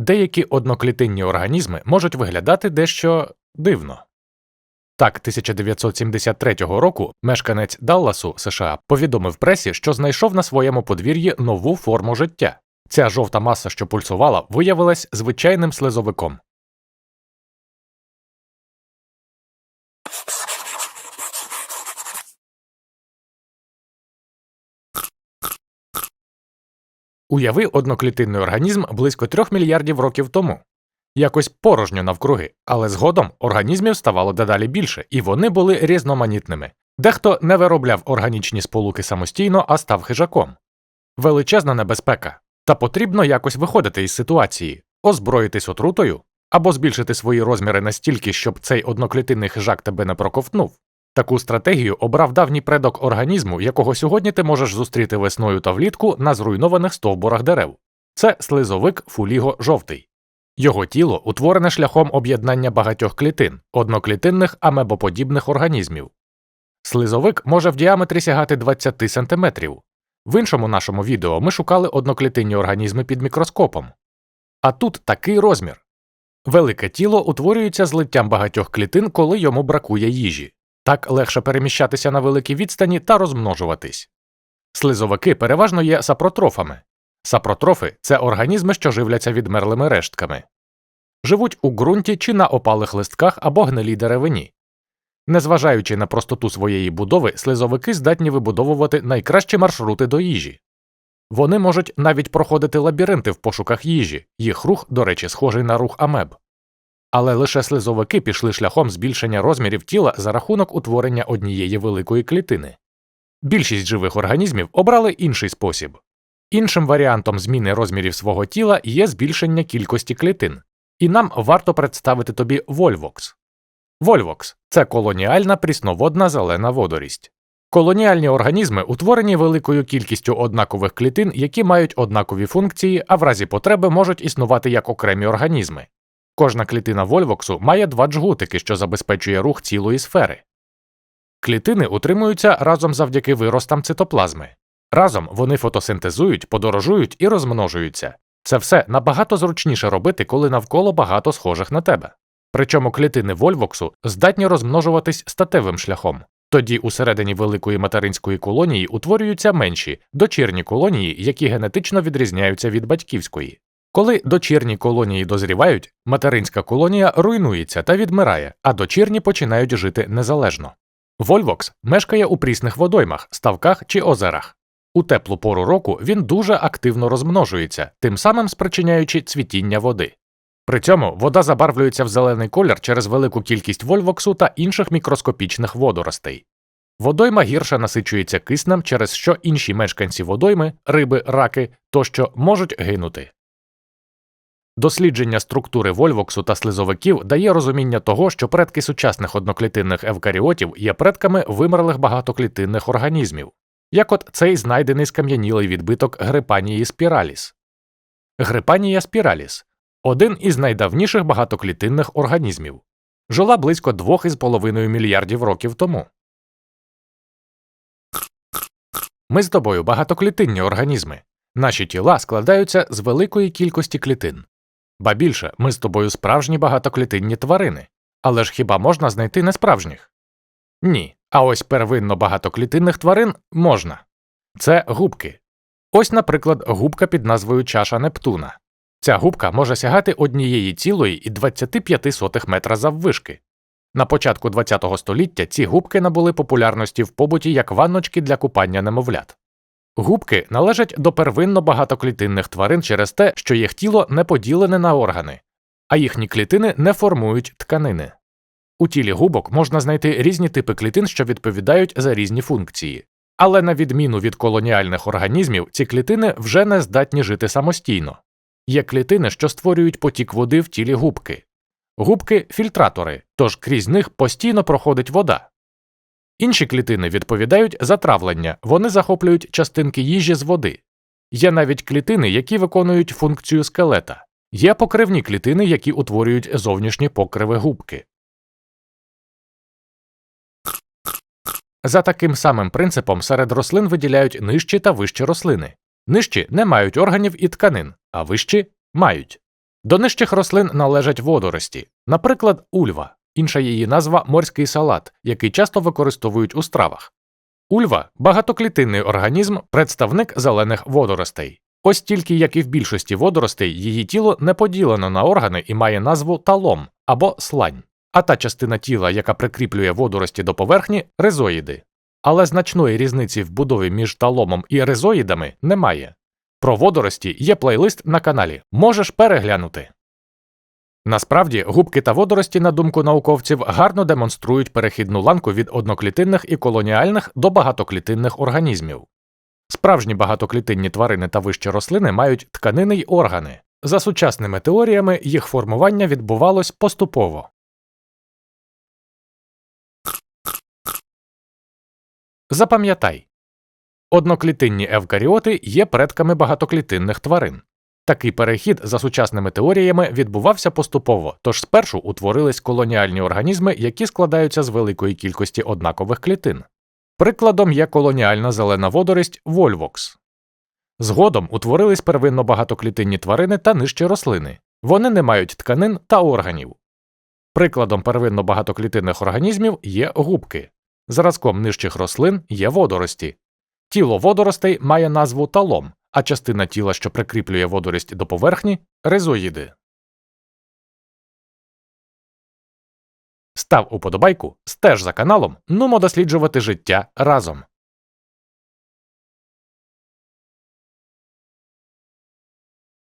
деякі одноклітинні організми можуть виглядати дещо дивно. Так, 1973 року мешканець Далласу, США, повідомив пресі, що знайшов на своєму подвір'ї нову форму життя. Ця жовта маса, що пульсувала, виявилась звичайним слизовиком. Уяви одноклітинний організм близько трьох мільярдів років тому. Якось порожньо навкруги, але згодом організмів ставало дедалі більше, і вони були різноманітними. Дехто не виробляв органічні сполуки самостійно, а став хижаком. Величезна небезпека. Та потрібно якось виходити із ситуації, озброїтись отрутою або збільшити свої розміри настільки, щоб цей одноклітинний хижак тебе не проковтнув. Таку стратегію обрав давній предок організму, якого сьогодні ти можеш зустріти весною та влітку на зруйнованих стовбурах дерев. Це слизовик фуліго жовтий. Його тіло утворене шляхом об'єднання багатьох клітин, одноклітинних амебоподібних організмів. Слизовик може в діаметрі сягати 20 см. В іншому нашому відео ми шукали одноклітинні організми під мікроскопом. А тут такий розмір. Велике тіло утворюється злиттям багатьох клітин, коли йому бракує їжі. Так легше переміщатися на великій відстані та розмножуватись. Слизовики переважно є сапротрофами. Сапротрофи це організми, що живляться відмерлими рештками, живуть у ґрунті чи на опалих листках або гнилій деревині. Незважаючи на простоту своєї будови, слизовики здатні вибудовувати найкращі маршрути до їжі. Вони можуть навіть проходити лабіринти в пошуках їжі, їх рух, до речі, схожий на рух амеб. Але лише слизовики пішли шляхом збільшення розмірів тіла за рахунок утворення однієї великої клітини. Більшість живих організмів обрали інший спосіб. Іншим варіантом зміни розмірів свого тіла є збільшення кількості клітин, і нам варто представити тобі Вольвокс. Вольвокс це колоніальна прісноводна зелена водорість. Колоніальні організми утворені великою кількістю однакових клітин, які мають однакові функції, а в разі потреби можуть існувати як окремі організми. Кожна клітина вольвоксу має два джгутики, що забезпечує рух цілої сфери. Клітини утримуються разом завдяки виростам цитоплазми. Разом вони фотосинтезують, подорожують і розмножуються. Це все набагато зручніше робити, коли навколо багато схожих на тебе. Причому клітини вольвоксу здатні розмножуватись статевим шляхом. Тоді усередині великої материнської колонії утворюються менші дочірні колонії, які генетично відрізняються від батьківської. Коли дочірні колонії дозрівають, материнська колонія руйнується та відмирає, а дочірні починають жити незалежно. Вольвокс мешкає у прісних водоймах, ставках чи озерах. У теплу пору року він дуже активно розмножується, тим самим спричиняючи цвітіння води. При цьому вода забарвлюється в зелений колір через велику кількість вольвоксу та інших мікроскопічних водоростей. Водойма гірше насичується киснем, через що інші мешканці водойми, риби, раки тощо можуть гинути. Дослідження структури вольвоксу та слизовиків дає розуміння того, що предки сучасних одноклітинних евкаріотів є предками вимерлих багатоклітинних організмів, як от цей знайдений скам'янілий відбиток грипанії спіраліс. Грипанія спіраліс один із найдавніших багатоклітинних організмів, жила близько 2,5 мільярдів років тому. Ми з тобою багатоклітинні організми. Наші тіла складаються з великої кількості клітин. Ба більше, ми з тобою справжні багатоклітинні тварини. Але ж хіба можна знайти несправжніх? Ні. А ось первинно багатоклітинних тварин можна. Це губки. Ось, наприклад, губка під назвою чаша Нептуна. Ця губка може сягати однієї цілої і 25 сотих метра заввишки. На початку ХХ століття ці губки набули популярності в побуті як ванночки для купання немовлят. Губки належать до первинно багатоклітинних тварин через те, що їх тіло не поділене на органи, а їхні клітини не формують тканини. У тілі губок можна знайти різні типи клітин, що відповідають за різні функції. Але на відміну від колоніальних організмів, ці клітини вже не здатні жити самостійно. Є клітини, що створюють потік води в тілі губки. Губки фільтратори, тож крізь них постійно проходить вода. Інші клітини відповідають за травлення, вони захоплюють частинки їжі з води. Є навіть клітини, які виконують функцію скелета, є покривні клітини, які утворюють зовнішні покриви губки. За таким самим принципом серед рослин виділяють нижчі та вищі рослини. Нижчі не мають органів і тканин, а вищі мають. До нижчих рослин належать водорості, наприклад, ульва, інша її назва морський салат, який часто використовують у стравах. Ульва багатоклітинний організм, представник зелених водоростей. Ось тільки, як і в більшості водоростей, її тіло не поділено на органи і має назву талом або слань, а та частина тіла, яка прикріплює водорості до поверхні ризоїди. Але значної різниці в будові між таломом і ризоїдами немає. Про водорості є плейлист на каналі, можеш переглянути. Насправді, губки та водорості, на думку науковців, гарно демонструють перехідну ланку від одноклітинних і колоніальних до багатоклітинних організмів. Справжні багатоклітинні тварини та вищі рослини мають тканини й органи. За сучасними теоріями їх формування відбувалось поступово. Запам'ятай, одноклітинні евкаріоти є предками багатоклітинних тварин. Такий перехід за сучасними теоріями відбувався поступово, тож спершу утворились колоніальні організми, які складаються з великої кількості однакових клітин. Прикладом є колоніальна зелена водорість вольвокс. Згодом утворились первинно багатоклітинні тварини та нижчі рослини. Вони не мають тканин та органів. Прикладом первинно багатоклітинних організмів є губки. Зразком нижчих рослин є водорості. Тіло водоростей має назву талом, а частина тіла, що прикріплює водорість до поверхні ризоїди. Став уподобайку, стеж за каналом, нумо досліджувати життя разом.